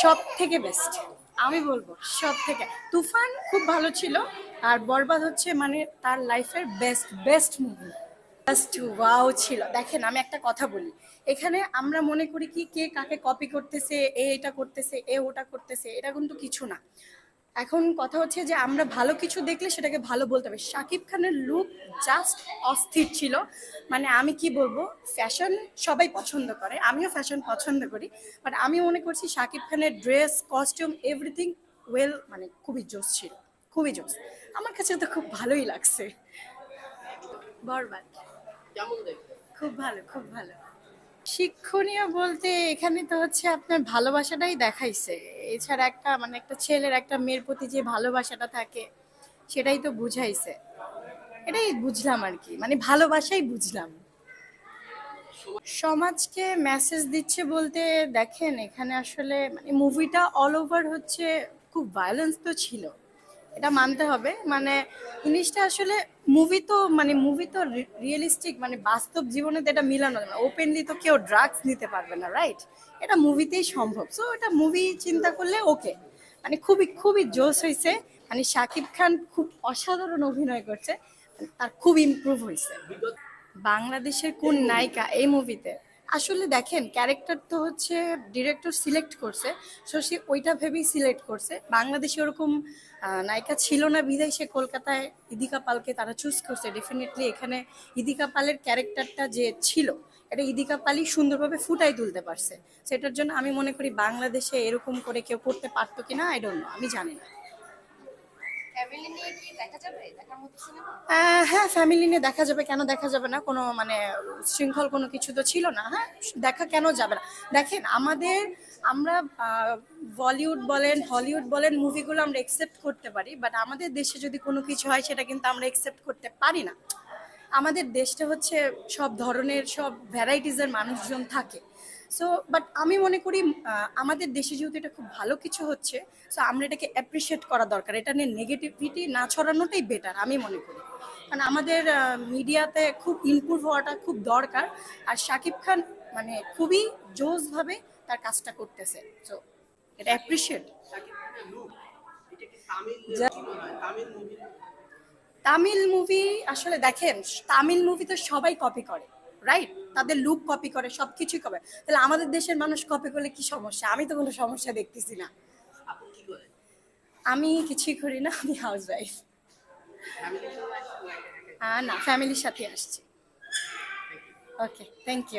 সব থেকে বেস্ট আমি বলব সব থেকে তুফান খুব ভালো ছিল, আর বরবাদ হচ্ছে মানে তার লাইফের best best movie just wow ছিল। দেখেন, আমি একটা কথা বলি। এখানে আমরা মনে করি কি, কে কাকে কপি করতেছে, এ এটা করতেছে, এ ওটা করতেছে, এটা কিন্তু কিছু না। এখন কথা হচ্ছে যে আমরা ভালো কিছু দেখলে সেটাকে ভালো বলতে হবে। শাকিব খানের লুক জাস্ট অস্থির ছিল। মানে আমি কি বলব ফ্যাশন সবাই পছন্দ করে আমিও ফ্যাশন পছন্দ করি বাট আমি মনে করছি শাকিব খানের ড্রেস কস্টিউম এভরিথিং ওয়েল মানে খুবই জোস ছিল খুবই জোস আমার কাছে তো খুব ভালোই লাগছে। বরবাদ। খুব ভালো খুব ভালো। শিক্ষণীয় বলতে এখানে তো হচ্ছে আপনার ভালোবাসাটাই দেখাইছে। এছাড়া একটা মানে একটা ছেলের একটা মেয়ের প্রতি যে ভালোবাসাটা থাকে, সেটাই তো বুঝাইছে। এটাই বুঝলাম আর কি মানে ভালোবাসাই বুঝলাম। সমাজকে মেসেজ দিচ্ছে বলতে দেখেন, এখানে আসলে মানে মুভিটা অল ওভার হচ্ছে, খুব ভায়োলেন্স তো ছিল। এটা মানতে হবে। মানে জিনিসটা আসলে মুভি তো মানে মুভি তো রিয়েলিস্টিক মানে বাস্তব জীবনে তো এটা মিলানো যাবে ওপেনলি তো কেউ ড্রাগস নিতে পারবে না রাইট এটা মুভিতেই সম্ভব। সো এটা মুভি চিন্তা করলে ওকে মানে খুবই খুবই জোশ হয়েছে মানে শাকিব খান খুব অসাধারণ অভিনয় করছে। তার খুব ইমপ্রুভ হয়েছে বাংলাদেশের কোন নায়িকা এই মুভিতে আসলে দেখেন ক্যারেক্টার তো হচ্ছে ডিরেক্টর সিলেক্ট করছে সো সে ওইটা ভেবেই সিলেক্ট করছে। বাংলাদেশে ওরকম নায়িকা ছিল না বিদায় সে কলকাতায় ইদিকা পালকে তারা চুজ করছে। ডেফিনেটলি এখানে ইদিকা পালের ক্যারেক্টারটা যে ছিল, এটা ইদিকা পালই সুন্দরভাবে ফুটাই তুলতে পারছে। সেটার জন্য আমি মনে করি বাংলাদেশে এরকম করে কেউ করতে পারতো কিনা আই ডোন্ট নো আমি জানি না। ফ্যামিলি হ্যাঁ ফ্যামিলি নিয়ে দেখা যাবে, কেন দেখা যাবে না? কোনো মানে শৃঙ্খল কোনো কিছু তো ছিল না হ্যাঁ? দেখা কেন যাবে না? দেখেন, আমাদের, আমরা বলিউড বলেন, হলিউড বলেন মুভিগুলো আমরা একসেপ্ট করতে পারি বাট আমাদের দেশে যদি কোনো কিছু হয়, সেটা কিন্তু আমরা একসেপ্ট করতে পারি না। আমাদের দেশটা হচ্ছে সব ধরনের, সব ভ্যারাইটিসের মানুষজন থাকে। সো বাট আমি মনে করি আমাদের দেশে যেহেতু এটা খুব ভালো কিছু হচ্ছে সো আমরা এটাকে অ্যাপ্রিসিয়েট করা দরকার। এটা নিয়ে নেগেটিভিটি না ছড়ানোটাই বেটার আমি মনে করি। কারণ আমাদের মিডিয়াতে খুব ইমপ্রুভ হওয়াটা খুব দরকার আর শাকিব খান মানে খুবই জোসভাবে তার কাজটা করতেছে। সো এটা অ্যাপ্রিসিয়েট তামিল মুভি আসলে দেখেন তামিল মুভি তো সবাই কপি করে। রাইট তাদের লুক কপি করে সব কিছুই কপি তাহলে আমাদের দেশের মানুষ কপি করলে কি সমস্যা? আমি তো কোনো সমস্যা দেখতেছি না। করে আমি কিছুই করি না আমি হাউস ওয়াইফ না ফ্যামিলির সাথে আসছি। Okay thank you